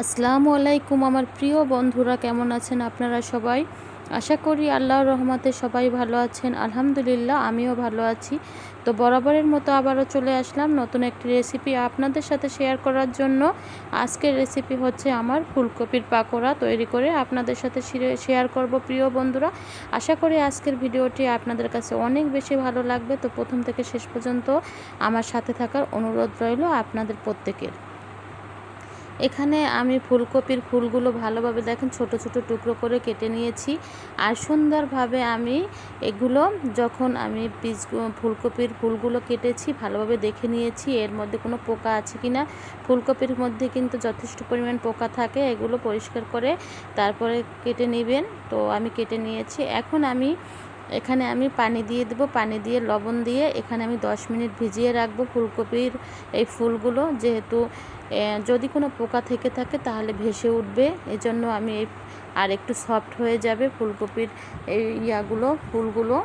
আসসালামু আলাইকুম আমার প্রিয় বন্ধুরা, কেমন আছেন আপনারা সবাই? আশা করি আল্লাহর রহমতে সবাই ভালো আছেন। আলহামদুলিল্লাহ, আমিও ভালো আছি। তো বরাবরের মতো আবারও চলে আসলাম নতুন একটি রেসিপি আপনাদের সাথে শেয়ার করার জন্য। আজকের রেসিপি হচ্ছে আমার ফুলকপির পাকোড়া তৈরি করে আপনাদের সাথে শেয়ার করব প্রিয় বন্ধুরা। আশা করি আজকের ভিডিওটি আপনাদের কাছে অনেক বেশি ভালো লাগবে। তো প্রথম থেকে শেষ পর্যন্ত আমার সাথে থাকার অনুরোধ রইল আপনাদের প্রত্যেকের। এখানে আমি ফুলকপির ফুলগুলো ভালোভাবে দেখেন, ছোট ছোট টুকরো করে কেটে নিয়েছি। আর সুন্দরভাবে আমি এগুলো যখন আমি পিস ফুলকপির ফুলগুলো কেটেছি, ভালোভাবে দেখে নিয়েছি, এর মধ্যে কোনো পোকা আছে কি না ফুলকপির মধ্যে কিন্তু যথেষ্ট পরিমাণ পোকা থাকে, এগুলো পরিষ্কার করে তারপরে কেটে নেবেন। তো আমি কেটে নিয়েছি। এখন আমি এখানে আমি পানি দিয়ে দেবো, পানি দিয়ে, লবণ দিয়ে এখানে আমি 10 মিনিট ভিজিয়ে রাখব ফুলকপির এই ফুলগুলো। যেহেতু যদি কোনো পোকা থেকে থাকে তাহলে ভেসে উঠবে, এজন্য আমি এই আর একটু সফট হয়ে যাবে ফুলকপির এই ইয়াগুলো, ফুলগুলো।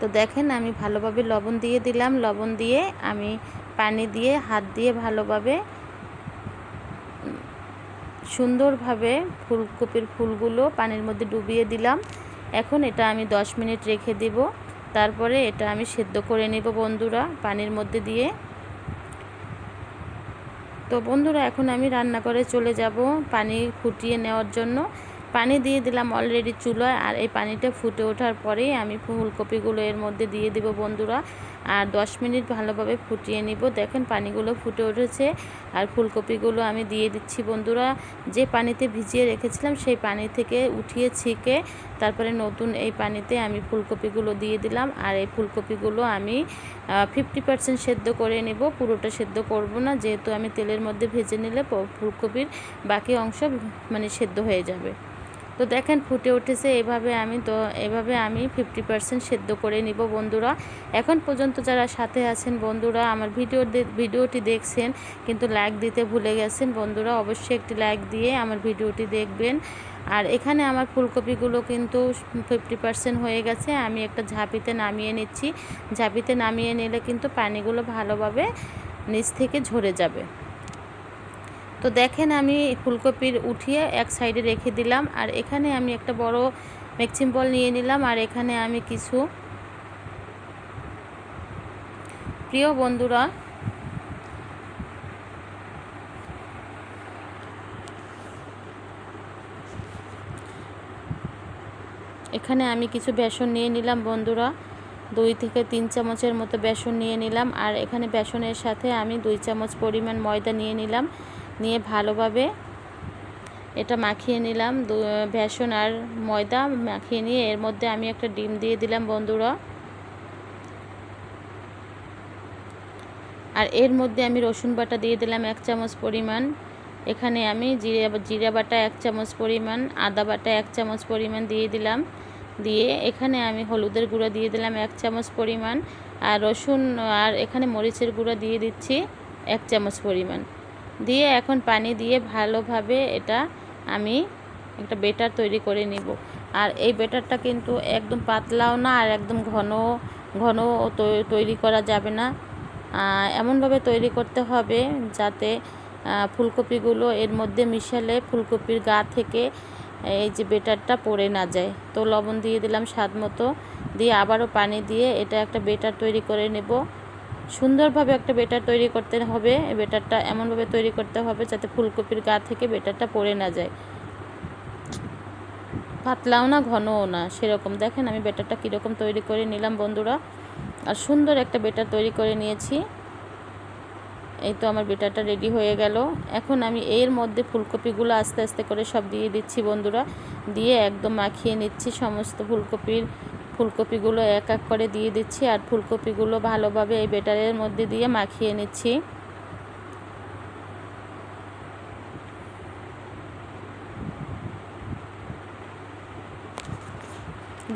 তো দেখেন আমি ভালোভাবে লবণ দিয়ে দিলাম, লবণ দিয়ে আমি পানি দিয়ে, হাত দিয়ে ভালোভাবে সুন্দরভাবে ফুলকপির ফুলগুলো পানির মধ্যে ডুবিয়ে দিলাম। এখন এটা আমি 10 মিনিট রেখে দিব। তারপরে এটা আমি সেদ্ধ করে নেব বন্ধুরা পানির মধ্যে দিয়ে। তো বন্ধুরা এখন আমি রান্না করে চলে যাব পানি ফুটিয়ে নেওয়ার জন্য। পানি দিয়ে দিলাম অলরেডি চুলায় আর এই পানিটা ফুটে ওঠার পরেই আমি ফুলকপিগুলো এর মধ্যে দিয়ে দেব বন্ধুরা। আর 10 মিনিট ভালোভাবে ফুটিয়ে নিব। দেখেন পানিগুলো ফুটে উঠেছে আর ফুলকপিগুলো আমি দিয়ে দিচ্ছি বন্ধুরা। যে পানিতে ভিজিয়ে রেখেছিলাম সেই পানি থেকে উঠিয়ে ছিকে তারপরে নতুন এই পানিতে আমি ফুলকপিগুলো দিয়ে দিলাম। আর এই ফুলকপিগুলো আমি ফিফটি পার্সেন্ট সেদ্ধ করে নেব। পুরোটা সেদ্ধ করব না, যেহেতু আমি তেলের মধ্যে ভেজে নিলে ফুলকপির বাকি অংশ মানে সেদ্ধ হয়ে যাবে। তো দেখেন ফুটে উঠেছে, এভাবে আমি তো, এভাবে আমি ফিফটি পার্সেন্ট সেদ্ধ করে নিব বন্ধুরা। এখন পর্যন্ত যারা সাথে আছেন বন্ধুরা, আমার ভিডিও ভিডিওটি দেখছেন, কিন্তু লাইক দিতে ভুলে গেছেন বন্ধুরা, অবশ্যই একটি লাইক দিয়ে আমার ভিডিওটি দেখবেন। আর এখানে আমার ফুলকপিগুলো কিন্তু ফিফটি পার্সেন্ট হয়ে গেছে, আমি একটা ঝাঁপিতে নামিয়ে নিচ্ছি। ঝাঁপিতে নামিয়ে নিলে কিন্তু পানিগুলো ভালোভাবে নিচ থেকে ঝরে যাবে। তো দেখেন আমি ফুলকপির উঠিয়ে এক সাইডে রেখে দিলাম আর এখানে আমি একটা বড় মিক্সিং বল নিয়ে নিলাম আর এখানে আমি কিছু প্রিয় বন্ধুরা এখানে আমি কিছু বেসন নিয়ে নিলাম বন্ধুরা। দুই থেকে তিন চামচের মতো বেসন নিয়ে নিলাম আর এখানে বেসনের সাথে আমি দুই চামচ পরিমাণ ময়দা নিয়ে নিলাম। নিয়ে ভালোভাবে এটা মাখিয়ে নিলাম। বেসন আর ময়দা মাখিয়ে নিয়ে এর মধ্যে আমি একটা ডিম দিয়ে দিলাম বন্ধুরা। আর এর মধ্যে আমি রসুন বাটা দিয়ে দিলাম এক চামচ পরিমাণ। এখানে আমি জিরে, জিরা বাটা এক চামচ পরিমাণ, আদা বাটা এক চামচ পরিমাণ দিয়ে দিলাম। দিয়ে এখানে আমি হলুদের গুঁড়ো দিয়ে দিলাম এক চামচ পরিমাণ। আর রসুন আর এখানে মরিচের গুঁড়ো দিয়ে দিচ্ছি এক চামচ পরিমাণ। দিয়ে এখন পানি দিয়ে ভালোভাবে এটা আমি একটা বেটার তৈরি করে নিব। আর এই বেটারটা কিন্তু একদম পাতলাও না আর একদম ঘন ঘন তৈরি করা যাবে না। এমনভাবে তৈরি করতে হবে যাতে ফুলকপিগুলো এর মধ্যে মিশালে ফুলকপির গা থেকে এই যে বেটারটা পড়ে না যায়। তো লবণ দিয়ে দিলাম স্বাদ মতো। দিয়ে আবারও পানি দিয়ে এটা একটা বেটার তৈরি করে নেব। সুন্দরভাবে একটা বেটার তৈরি করতে হবে, বেটারটা এমনভাবে তৈরি করতে হবে যাতে ফুলকপির গা থেকে বেটারটা পড়ে না যায়। পাতলাও না, ঘনও না, সেরকম। দেখেন আমি বেটারটা কীরকম তৈরি করে নিলাম বন্ধুরা। আর সুন্দর একটা বেটার তৈরি করে নিয়েছি। এই তো আমার বেটারটা রেডি হয়ে গেল। এখন আমি এর মধ্যে ফুলকপিগুলো আস্তে আস্তে করে সব দিয়ে দিচ্ছি বন্ধুরা। দিয়ে একদম মাখিয়ে নিচ্ছি সমস্ত ফুলকপির ফুলকপিগুলো এক এক করে দিয়ে দিচ্ছি আর ফুলকপিগুলো ভালোভাবে এই বেটারের মধ্যে দিয়ে মাখিয়ে নিচ্ছি।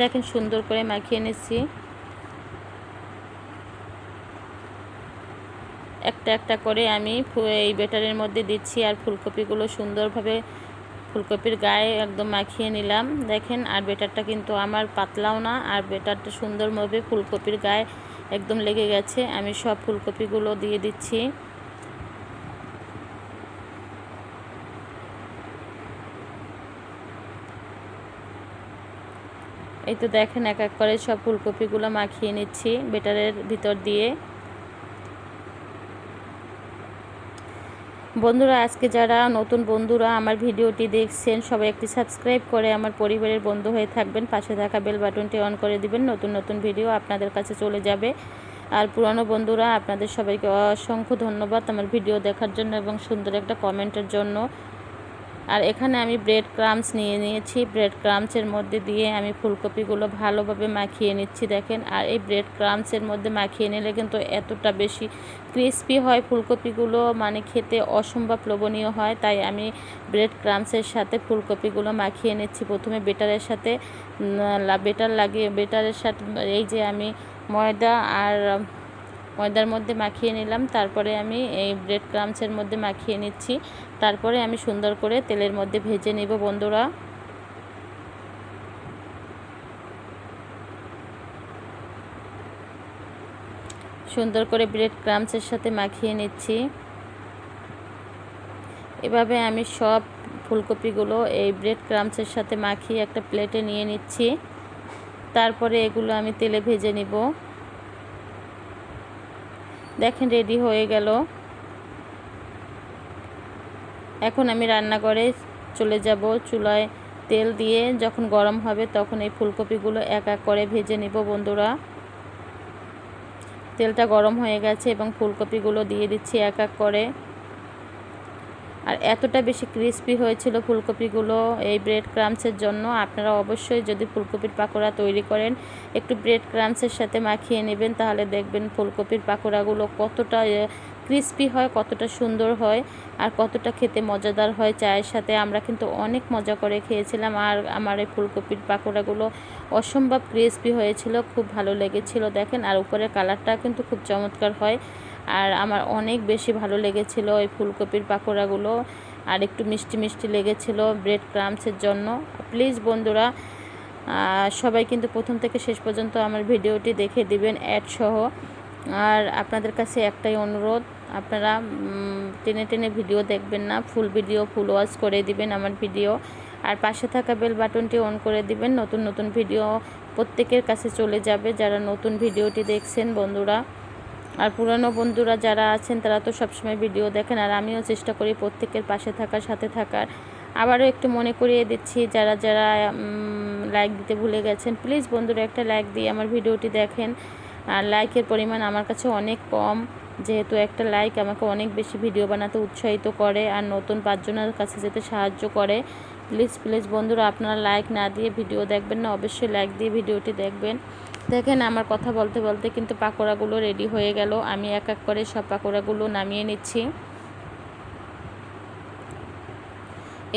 দেখেন সুন্দর করে মাখিয়ে নিচ্ছি। একটা একটা করে আমি এই বেটারের মধ্যে দিচ্ছি আর ফুলকপিগুলো সুন্দরভাবে ফুলকপির গায়ে একদম মাখিয়ে নিলাম। দেখেন, আর বেটারটা কিন্তু আমার পাতলাও না, আর বেটারটা সুন্দরভাবে ফুলকপির গায়ে একদম লেগে গেছে। আমি সব ফুলকপিগুলো দিয়ে দিচ্ছি। এই তো দেখেন, এক এক করে সব ফুলকপিগুলো মাখিয়ে নিচ্ছি বেটারের ভিতর দিয়ে। বন্ধুরা, আজকে যারা নতুন বন্ধুরা আমার ভিডিওটি দেখছেন, সবাই একটি সাবস্ক্রাইব করে আমার পরিবারের বন্ধু হয়ে থাকবেন। পাশে থাকা বেল বাটনটি অন করে দিবেন। নতুন নতুন ভিডিও আপনাদের কাছে চলে যাবে। আর পুরানো বন্ধুরা, আপনাদের সবাইকে অসংখ্য ধন্যবাদ আমার ভিডিও দেখার জন্য এবং সুন্দর একটা কমেন্টের জন্য। আর এখানে আমি ব্রেড ক্রামস নিয়ে নিয়েছি। ব্রেড ক্রামসের মধ্যে দিয়ে আমি ফুলকপিগুলো ভালোভাবে মাখিয়ে নিচ্ছি, দেখেন। আর এই ব্রেড ক্রামসের মধ্যে মাখিয়ে নিলে কিন্তু এতটা বেশি ক্রিস্পি হয়। ফুলকপিগুলো মানে খেতে অসম্ভব লোভনীয় হয়। তাই আমি ব্রেড ক্রামসের সাথে ফুলকপিগুলো মাখিয়ে নিচ্ছি। প্রথমে বেটারের সাথে বেটার লাগিয়ে বেটারের সাথে এই যে আমি ময়দা আর ময়দার মধ্যে মাখিয়ে নিলাম। তারপরে আমি এই ব্রেড ক্রামসের মধ্যে মাখিয়ে নিচ্ছি। তারপরে আমি সুন্দর করে তেলের মধ্যে ভেজে নিব বন্ধুরা। সুন্দর করে ব্রেড ক্রামসের সাথে মাখিয়ে নিচ্ছি। এভাবে আমি সব ফুলকপিগুলো এই ব্রেড ক্রামসের সাথে মাখিয়ে একটা প্লেটে নিয়ে নিচ্ছি। তারপরে এগুলো আমি তেলে ভেজে নিব। দেখেন রেডি হয়ে গেল। এখন আমি রান্না করে চলে যাব চুলায় তেল দিয়ে। যখন গরম হবে তখন এই ফুলকপিগুলো এক এক করে ভেজে নেব বন্ধুরা। তেলটা গরম হয়ে গেছে এবং ফুলকপিগুলো দিয়ে দিচ্ছি এক এক করে। আর এতটা বেশি ক্রিস্পি হয়েছিল ফুলকপিগুলো এই ব্রেড ক্রামসের জন্য। আপনারা অবশ্যই যদি ফুলকপির পাকোড়া তৈরি করেন, একটু ব্রেড ক্রামসের সাথে মাখিয়ে নেবেন, তাহলে দেখবেন ফুলকপির পাকোড়াগুলো কতটা ক্রিস্পি হয়, কতটা সুন্দর হয়, আর কতটা খেতে মজাদার হয় চায়ের সাথে। আমরা কিন্তু অনেক মজা করে খেয়েছিলাম, আর আমার এই ফুলকপির পাকোড়াগুলো অসম্ভব ক্রিস্পি হয়েছিল, খুব ভালো লেগেছিল, দেখেন। আর উপরের কালারটা কিন্তু খুব চমৎকার হয়। আর আমার অনেক বেশি ভালো লেগেছিল ওই ফুলকপির পাকোড়াগুলো। আর একটু মিষ্টি মিষ্টি লেগেছিলো ব্রেড ক্রামসের জন্য। প্লিজ বন্ধুরা সবাই কিন্তু প্রথম থেকে শেষ পর্যন্ত আমার ভিডিওটি দেখে দিবেন অ্যাড সহ। আর আপনাদের কাছে একটাই অনুরোধ, আপনারা টেনে টেনে ভিডিও দেখবেন না ফুল ভিডিও ফুল ওয়াচ করে দিবেন আমার ভিডিও। আর পাশে থাকা বেল বাটনটি অন করে দিবেন, নতুন নতুন ভিডিও প্রত্যেকের কাছে চলে যাবে। যারা নতুন ভিডিওটি দেখছেন বন্ধুরা আর পুরানো বন্ধুরা যারা আছেন, তারা তো সবসময় ভিডিও দেখেন, আর আমিও চেষ্টা করি প্রত্যেকের পাশে থাকার, সাথে থাকার। আবারও একটু মনে করিয়ে দিচ্ছি, যারা যারা লাইক দিতে ভুলে গেছেন প্লিজ বন্ধুরা একটা লাইক দিয়ে আমার ভিডিওটি দেখেন। আর লাইকের পরিমাণ আমার কাছে অনেক কম। যেহেতু একটা লাইক আমাকে অনেক বেশি ভিডিও বানাতে উৎসাহিত করে আর নতুন পাঁচজনের কাছে যেতে সাহায্য করে প্লিজ প্লিজ বন্ধুরা আপনারা লাইক না দিয়ে ভিডিও দেখবেন না, অবশ্যই লাইক দিয়ে ভিডিওটি দেখবেন। দেখেন আমার কথা বলতে বলতে কিন্তু পাকোড়াগুলো রেডি হয়ে গেল, আমি এক এক করে সব পাকোড়াগুলো নামিয়ে নিচ্ছি।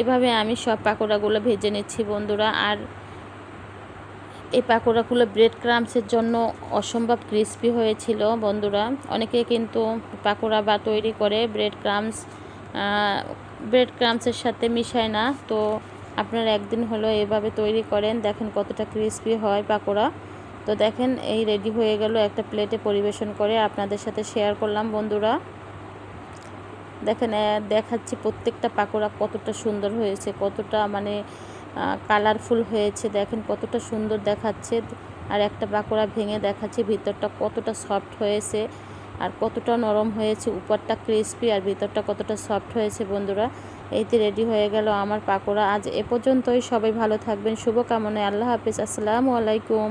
এভাবে আমি সব পাকোড়াগুলো ভেজে নিচ্ছি বন্ধুরা, আর এই পাকোড়াগুলো ব্রেড ক্রামসের জন্য অসম্ভব ক্রিস্পি হয়েছিল, বন্ধুরা। অনেকে কিন্তু পাকোড়া বা তৈরি করে ব্রেড ক্রামস ব্রেড ক্রামসের সাথে মিশায় না। তো আপনারা একদিন হলো এভাবে তৈরি করেন, দেখেন কতটা ক্রিস্পি হয় পাকোড়া। তো দেখেন, এই রেডি হয়ে গেল একটা প্লেটে পরিবেশন করে, আপনাদের সাথে শেয়ার করলাম, বন্ধুরা। দেখেন দেখাচ্ছি প্রত্যেকটা পাকোড়া কতটা সুন্দর হয়েছে, কতটা মানে কালারফুল হয়েছে, দেখেন কতটা সুন্দর দেখাচ্ছে, আর একটা পাকোড়া ভেঙে দেখাচ্ছে, ভিতরটা কতটা সফট হয়েছে, আর কতটা নরম হয়েছে, উপরটা ক্রিস্পি আর ভিতরটা কতটা সফট হয়েছে, বন্ধুরা। এইতে রেডি হয়ে গেল আমার পাকোড়া আজ এ পর্যন্তই, সবাই ভালো থাকবেন, শুভকামনায়, আল্লাহ হাফিজ, আসসালামু আলাইকুম।